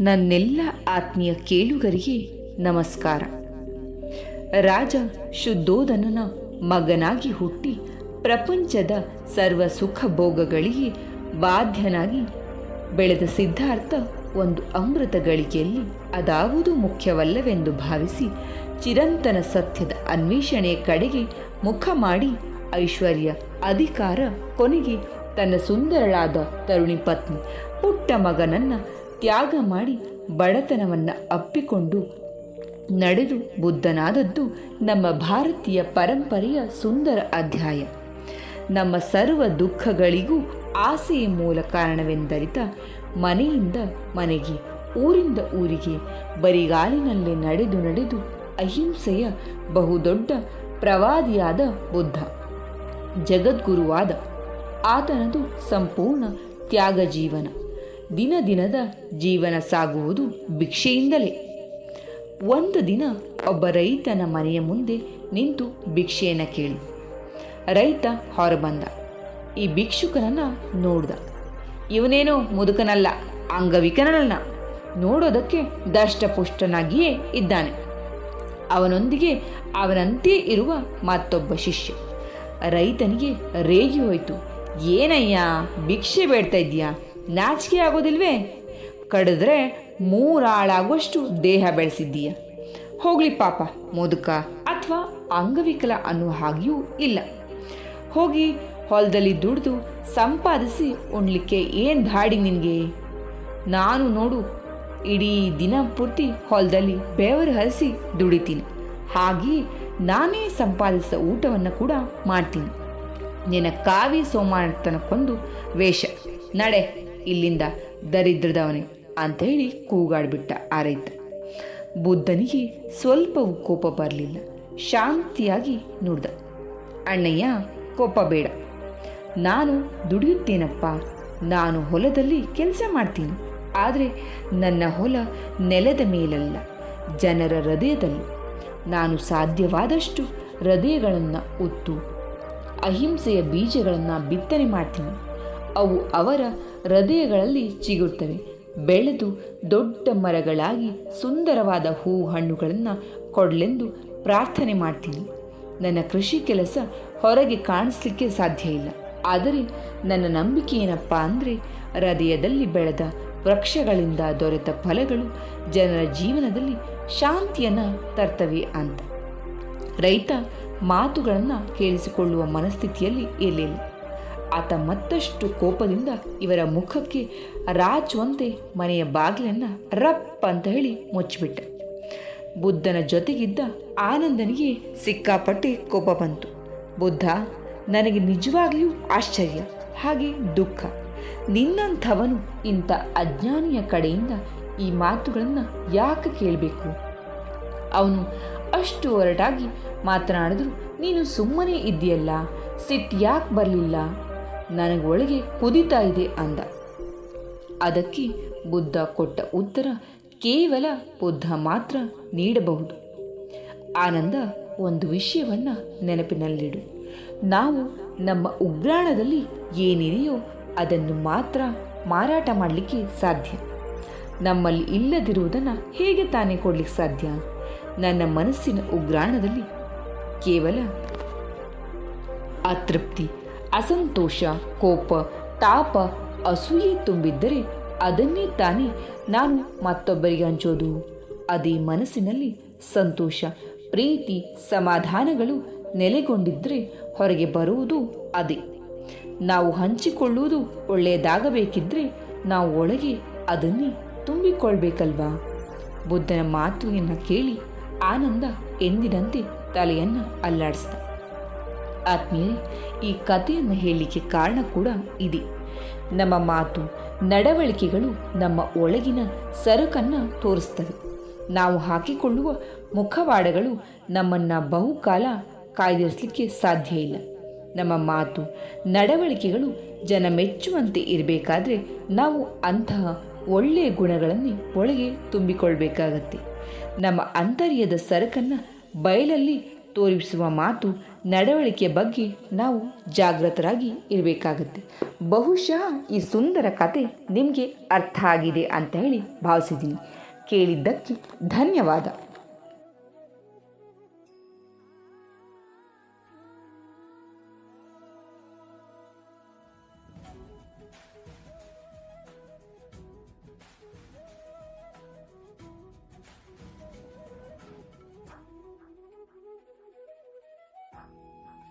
ನನ್ನೆಲ್ಲ ಆತ್ಮೀಯ ಕೇಳುಗರಿಗೆ ನಮಸ್ಕಾರ. ರಾಜ ಶುದ್ಧೋಧನನ ಮಗನಾಗಿ ಹುಟ್ಟಿ ಪ್ರಪಂಚದ ಸರ್ವ ಸುಖ ಭೋಗಗಳಿಗೆ ಬಾಧ್ಯನಾಗಿ ಬೆಳೆದ ಸಿದ್ಧಾರ್ಥ ಒಂದು ಅಮೃತ ಗಳಿಕೆಯಲ್ಲಿ ಅದಾವುದು ಮುಖ್ಯವಲ್ಲವೆಂದು ಭಾವಿಸಿ ಚಿರಂತನ ಸತ್ಯದ ಅನ್ವೇಷಣೆಯ ಕಡೆಗೆ ಮುಖ ಮಾಡಿ ಐಶ್ವರ್ಯ ಅಧಿಕಾರ ಕೊನೆಗೆ ತನ್ನ ಸುಂದರಳಾದ ತರುಣಿ ಪತ್ನಿ ಪುಟ್ಟ ಮಗನನ್ನು ತ್ಯಾಗ ಮಾಡಿ ಬಡತನವನ್ನು ಅಪ್ಪಿಕೊಂಡು ನಡೆದು ಬುದ್ಧನಾದದ್ದು ನಮ್ಮ ಭಾರತೀಯ ಪರಂಪರೆಯ ಸುಂದರ ಅಧ್ಯಾಯ. ನಮ್ಮ ಸರ್ವ ದುಃಖಗಳಿಗೂ ಆಸೆಯ ಮೂಲ ಕಾರಣವೆಂದರಿತ ಮನೆಯಿಂದ ಮನೆಗೆ, ಊರಿಂದ ಊರಿಗೆ, ಬರಿಗಾಲಿನಲ್ಲೇ ನಡೆದು ನಡೆದು ಅಹಿಂಸೆಯ ಬಹುದೊಡ್ಡ ಪ್ರವಾದಿಯಾದ ಬುದ್ಧ. ಜಗದ್ಗುರುವಾದ ಆತನದು ಸಂಪೂರ್ಣ ತ್ಯಾಗ ಜೀವನ ದಿನ ದಿನದ ಜೀವನ ಸಾಗುವುದು ಭಿಕ್ಷೆಯಿಂದಲೇ. ಒಂದು ದಿನ ಒಬ್ಬ ರೈತನ ಮನೆಯ ಮುಂದೆ ನಿಂತು ಭಿಕ್ಷೆಯನ್ನು ಕೇಳಿ. ರೈತ ಹೊರಬಂದ. ಈ ಭಿಕ್ಷುಕನನ್ನು ನೋಡ್ದ. ಇವನೇನೋ ಮುದುಕನಲ್ಲ ಅಂಗವಿಕಲನಲ್ಲ ನೋಡೋದಕ್ಕೆ ದಷ್ಟಪುಷ್ಟನಾಗಿಯೇ ಇದ್ದಾನೆ. ಅವನೊಂದಿಗೆ ಅವನಂತೆ ಇರುವ ಮತ್ತೊಬ್ಬ ಶಿಷ್ಯ. ರೈತನಿಗೆ ರೇಗಿ ಹೋಯಿತು, ಏನಯ್ಯ, ಭಿಕ್ಷೆ ಬೇಡ್ತಾ ಇದೀಯಾ ನಾಚಿಕೆ ಆಗೋದಿಲ್ವೇ? ಕಡಿದ್ರೆ ಮೂರಾಳಾಗುವಷ್ಟು ದೇಹ ಬೆಳೆಸಿದ್ದೀಯ. ಹೋಗ್ಲಿ ಪಾಪ, ಮುದುಕ, ಅಥವಾ ಅಂಗವಿಕಲ ಅನ್ನೋ ಹಾಗೆಯೂ ಇಲ್ಲ. ಹೋಗಿ ಹೊಲದಲ್ಲಿ ದುಡಿದು ಸಂಪಾದಿಸಿ ಉಣ್ಲಿಕ್ಕೆ ಏನು ಧಾಡಿ ನಿನಗೆ? ನಾನು ನೋಡು, ಇಡೀ ದಿನ ಪೂರ್ತಿ ಹೊಲದಲ್ಲಿ ಬೆವರು ಹರಿಸಿ ದುಡಿತೀನಿ. ಹಾಗೆ ನಾನೇ ಸಂಪಾದಿಸಿದ ಊಟವನ್ನು ಕೂಡ ಮಾಡ್ತೀನಿ. ನಿನ್ನ ಕಾವಿ ಸೋಮಾರ್ತನಕ್ಕೊಂದು ವೇಷ. ನಡೆ. ಇಲ್ಲಿಂದ ದರಿದ್ರದವನೇ ಅಂತ ಹೇಳಿ ಕೂಗಾಡ್ಬಿಟ್ಟ ಆ ರೈತ ಬುದ್ಧನಿಗೆ ಸ್ವಲ್ಪವೂ ಕೋಪ ಬರಲಿಲ್ಲ. ಶಾಂತಿಯಾಗಿ ನುಡ್ದ. ಅಣ್ಣಯ್ಯ, ಕೋಪ ಬೇಡ. ನಾನು ದುಡಿಯುತ್ತೇನಪ್ಪ. ನಾನು ಹೊಲದಲ್ಲಿ ಕೆಲಸ ಮಾಡ್ತೀನಿ. ಆದರೆ ನನ್ನ ಹೊಲ ನೆಲದ ಮೇಲಲ್ಲ, ಜನರ ಹೃದಯದಲ್ಲಿ. ನಾನು ಸಾಧ್ಯವಾದಷ್ಟು ಹೃದಯಗಳನ್ನು ಉತ್ತು, ಅಹಿಂಸೆಯ ಬೀಜಗಳನ್ನು ಬಿತ್ತನೆ ಮಾಡ್ತೀನಿ. ಅವು ಅವರ ಹೃದಯಗಳಲ್ಲಿ ಚಿಗುರ್ತವೆ ಬೆಳೆದು ದೊಡ್ಡ ಮರಗಳಾಗಿ ಸುಂದರವಾದ ಹೂ ಹಣ್ಣುಗಳನ್ನು ಕೊಡಲೆಂದು ಪ್ರಾರ್ಥನೆ ಮಾಡ್ತೀನಿ. ನನ್ನ ಕೃಷಿ ಕೆಲಸ ಹೊರಗೆ ಕಾಣಿಸ್ಲಿಕ್ಕೆ ಸಾಧ್ಯ ಇಲ್ಲ. ಆದರೆ ನನ್ನ ನಂಬಿಕೆ ಏನಪ್ಪ ಅಂದರೆ ಹೃದಯದಲ್ಲಿ ಬೆಳೆದ ವೃಕ್ಷಗಳಿಂದ ದೊರೆತ ಫಲಗಳು ಜನರ ಜೀವನದಲ್ಲಿ ಶಾಂತಿಯನ್ನು ತರ್ತವೆ ಅಂತ. ರೈತ ಮಾತುಗಳನ್ನು ಕೇಳಿಸಿಕೊಳ್ಳುವ ಮನಸ್ಥಿತಿಯಲ್ಲಿ ಇರಲಿಲ್ಲ. ಆತ ಮತ್ತಷ್ಟು ಕೋಪದಿಂದ ಇವರ ಮುಖಕ್ಕೆ ರಾಚುವಂತೆ ಮನೆಯ ಬಾಗಿಲನ್ನು ರಪ್ ಅಂತ ಹೇಳಿ ಮುಚ್ಚಿಬಿಟ್ಟ. ಬುದ್ಧನ ಜೊತೆಗಿದ್ದ ಆನಂದನಿಗೆ ಸಿಕ್ಕಾಪಟ್ಟೆ ಕೋಪ ಬಂತು. ಬುದ್ಧ, ನನಗೆ ನಿಜವಾಗ್ಲಿಯೂ ಆಶ್ಚರ್ಯ, ಹಾಗೆ ದುಃಖ. ನಿನ್ನಂಥವನು ಇಂಥ ಅಜ್ಞಾನಿಯ ಕಡೆಯಿಂದ ಈ ಮಾತುಗಳನ್ನು ಯಾಕೆ ಕೇಳಬೇಕು? ಅವನು ಅಷ್ಟು ಹೊರಟಾಗಿ ಮಾತನಾಡಿದ್ರು, ನೀನು ಸುಮ್ಮನೆ ಇದೆಯಲ್ಲ ಸಿಟ್ಟು ಯಾಕೆ ಬರಲಿಲ್ಲ? ನನಗೆ ಒಳಗೆ ಕುದಿತಾ ಇದೆ ಅಂದ. ಅದಕ್ಕೆ ಬುದ್ಧ ಕೊಟ್ಟ ಉತ್ತರ ಕೇವಲ ಬುದ್ಧ ಮಾತ್ರ ನೀಡಬಹುದು. ಆನಂದ, ಒಂದು ವಿಷಯವನ್ನು ನೆನಪಿನಲ್ಲಿಡು. ನಾವು ನಮ್ಮ ಉಗ್ರಾಣದಲ್ಲಿ ಏನಿದೆಯೋ ಅದನ್ನು ಮಾತ್ರ ಮಾರಾಟ ಮಾಡಲಿಕ್ಕೆ ಸಾಧ್ಯ. ನಮ್ಮಲ್ಲಿ ಇಲ್ಲದಿರುವುದನ್ನು ಹೇಗೆ ತಾನೇ ಕೊಡಲಿಕ್ಕೆ ಸಾಧ್ಯ? ನನ್ನ ಮನಸ್ಸಿನ ಉಗ್ರಾಣದಲ್ಲಿ ಕೇವಲ ಅತೃಪ್ತಿ. ಅಸಂತೋಷ, ಕೋಪ, ತಾಪ, ಅಸೂಯೆ ತುಂಬಿದ್ದರೆ ಅದನ್ನೇ ತಾನೇ ನಾನು ಮತ್ತೊಬ್ಬರಿಗೆ ಹಂಚೋದು. ಅದೇ ಮನಸ್ಸಿನಲ್ಲಿ ಸಂತೋಷ, ಪ್ರೀತಿ, ಸಮಾಧಾನಗಳು ನೆಲೆಗೊಂಡಿದ್ದರೆ ಹೊರಗೆ ಬರುವುದು ಅದೇ. ನಾವು ಹಂಚಿಕೊಳ್ಳುವುದು ಒಳ್ಳೆಯದಾಗಬೇಕಿದ್ರೆ ನಾವು ಒಳಗೆ ಅದನ್ನೇ ತುಂಬಿಕೊಳ್ಬೇಕಲ್ವಾ? ಬುದ್ಧನ ಮಾತುವನ್ನು ಕೇಳಿ ಆನಂದ ಎಂದಿನಂತೆ ತಲೆಯನ್ನು ಅಲ್ಲಾಡಿಸಿದ. ಆತ್ಮೀಯರೇ ಈ ಕಥೆಯನ್ನು ಹೇಳಲಿಕ್ಕೆ ಕಾರಣ ಕೂಡ ಇದೆ. ನಮ್ಮ ಮಾತು, ನಡವಳಿಕೆಗಳು ನಮ್ಮ ಒಳಗಿನ ಸರಕನ್ನು ತೋರಿಸ್ತವೆ. ನಾವು ಹಾಕಿಕೊಳ್ಳುವ ಮುಖವಾಡಗಳು ನಮ್ಮನ್ನು ಬಹುಕಾಲ ಕಾಯ್ದಿರಿಸಲಿಕ್ಕೆ ಸಾಧ್ಯ ಇಲ್ಲ. ನಮ್ಮ ಮಾತು, ನಡವಳಿಕೆಗಳು ಜನ ಮೆಚ್ಚುವಂತೆ ಇರಬೇಕಾದ್ರೆ ನಾವು ಅಂತಹ ಒಳ್ಳೆಯ ಗುಣಗಳನ್ನೇ ಒಳಗೆ ತುಂಬಿಕೊಳ್ಬೇಕಾಗತ್ತೆ. ನಮ್ಮ ಅಂತರ್ಯದ ಸರಕನ್ನು ಬಯಲಲ್ಲಿ ತೋರಿಸುವ ಮಾತು ನಡವಳಿಕೆಯ ಬಗ್ಗೆ ನಾವು ಜಾಗೃತರಾಗಿ ಇರಬೇಕಾಗುತ್ತೆ. ಬಹುಶಃ ಈ ಸುಂದರ ಕತೆ ನಿಮಗೆ ಅರ್ಥ ಆಗಿದೆ ಅಂತ ಹೇಳಿ ಭಾವಿಸಿದ್ದೀನಿ. ಕೇಳಿದ್ದಕ್ಕೆ ಧನ್ಯವಾದ.